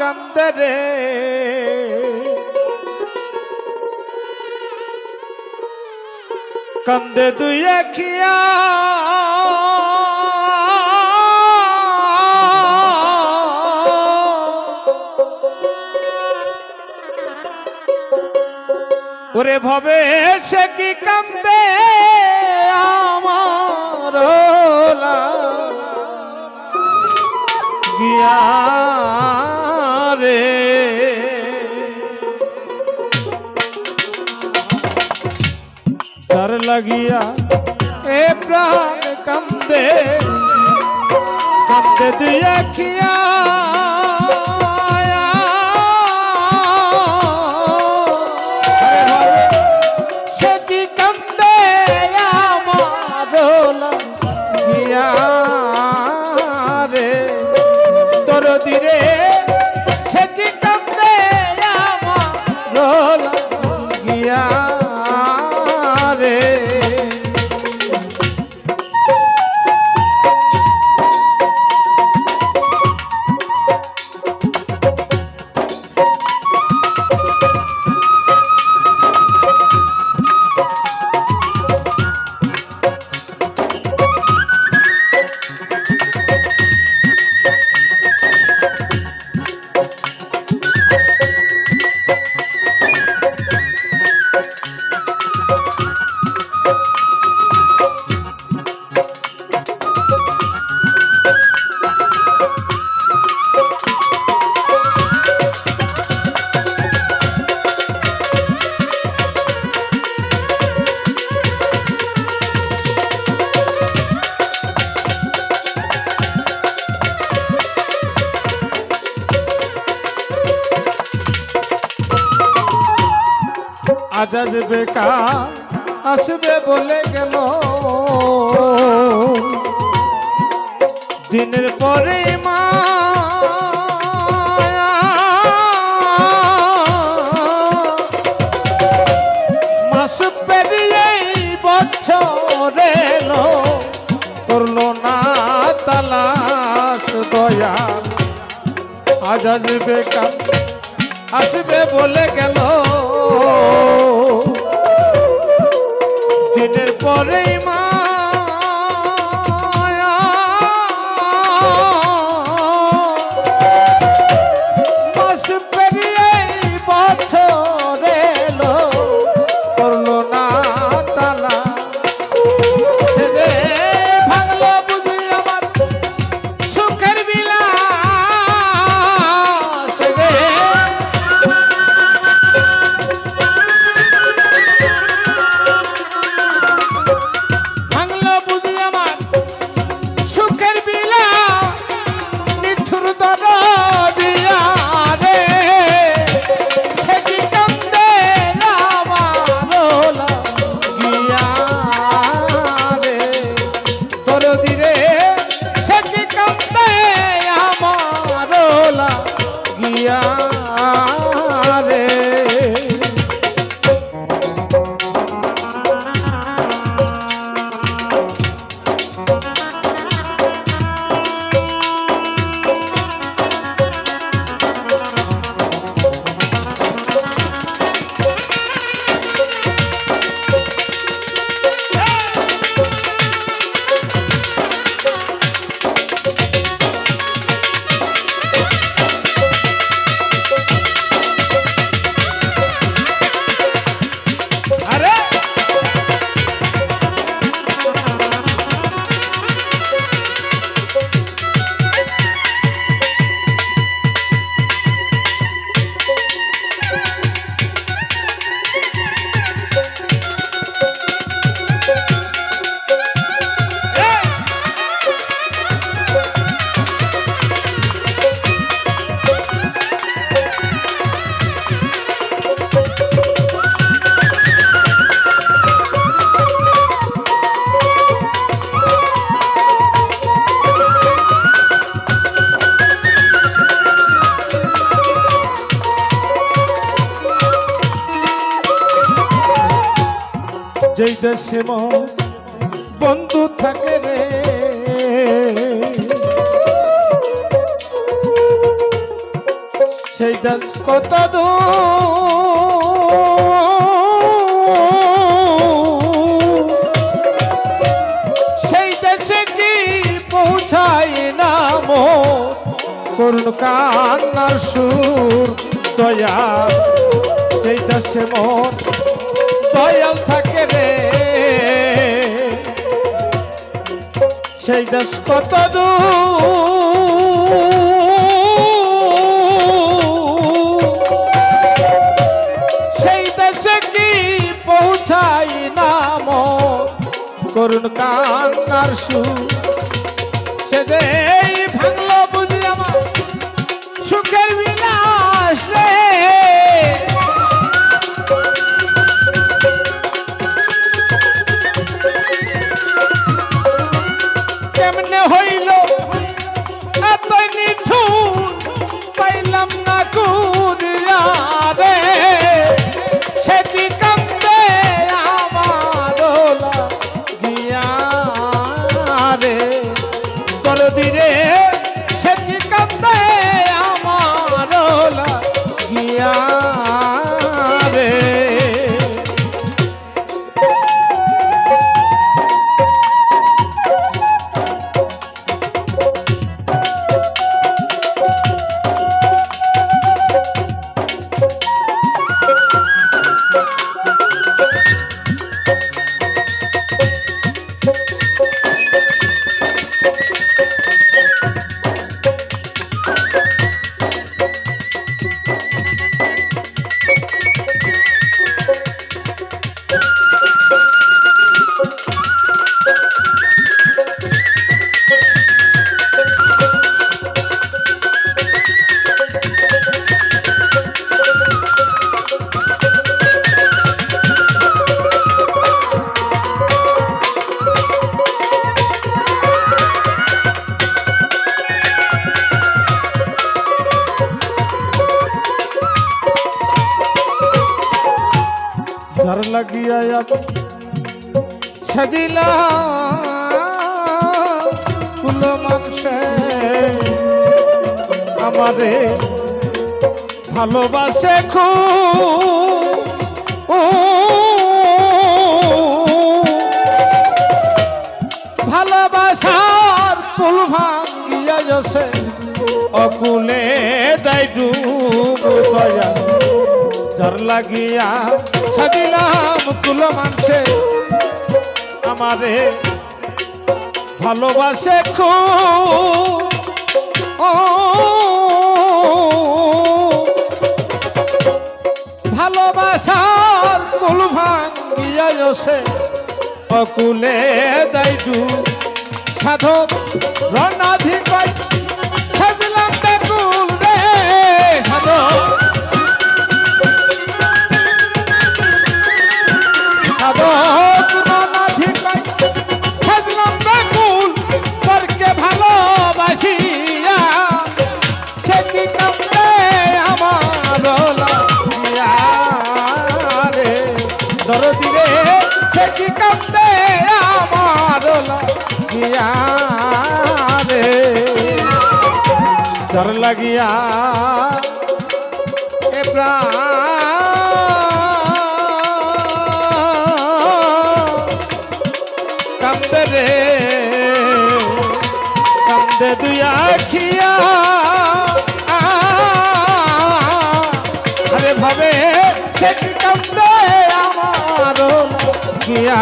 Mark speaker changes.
Speaker 1: কান্দে রে। কান্দে দুই আখিয়া। ওরে ভবে সে কি কান্দে আমার গিয়া রে তার লাগিয়া এ প্রাণ কান্দে কান্দে দিয়া আখিয়া। আজ বেকার আসবে বলে গেল। দিনের পরে মা মাস পেরিয়ে বছর করল না তালাশ দয়া। আজ বেকার আসবে বলে গেল। দিনের পরেই যেই দেশে বন্ধু থাকে রে। সেই দেশ কত সেই দেশে কি পৌঁছাই না মোর করুণ কান্নার সুর, দয়া। সেই দেশে মোর দয়াল থাকে সেই দেশ কত সেই দেশে কি পৌঁছাই নাম করুণ কান্নার সু সে যে কেমনে হইল? এত নিঠুর পাইলাম না কুরিয়া রে। সেটি আমার গিয়া রে। দরদি আমারে ভালোবাসে খুব ভালোবাসার কুল ভাঙ্গিয়া যছে অকুলে দাই ডুব দয়া। যার লাগিয়া ছাদিলাম কুল মানছে আমারে ভালোবাসে খুব। ভালোবাসার কুল ভাঙ্গিয়া যছে অকুলে দাইডু সাধক রণাধিকার দরদি রে সে কি কামড়ে আমার লাগিয়া রে। জর লাগিয়া এ কান্দে রে কান্দে দুই আখিয়া। আরে ভাবে, সে কি কান্দে গিয়া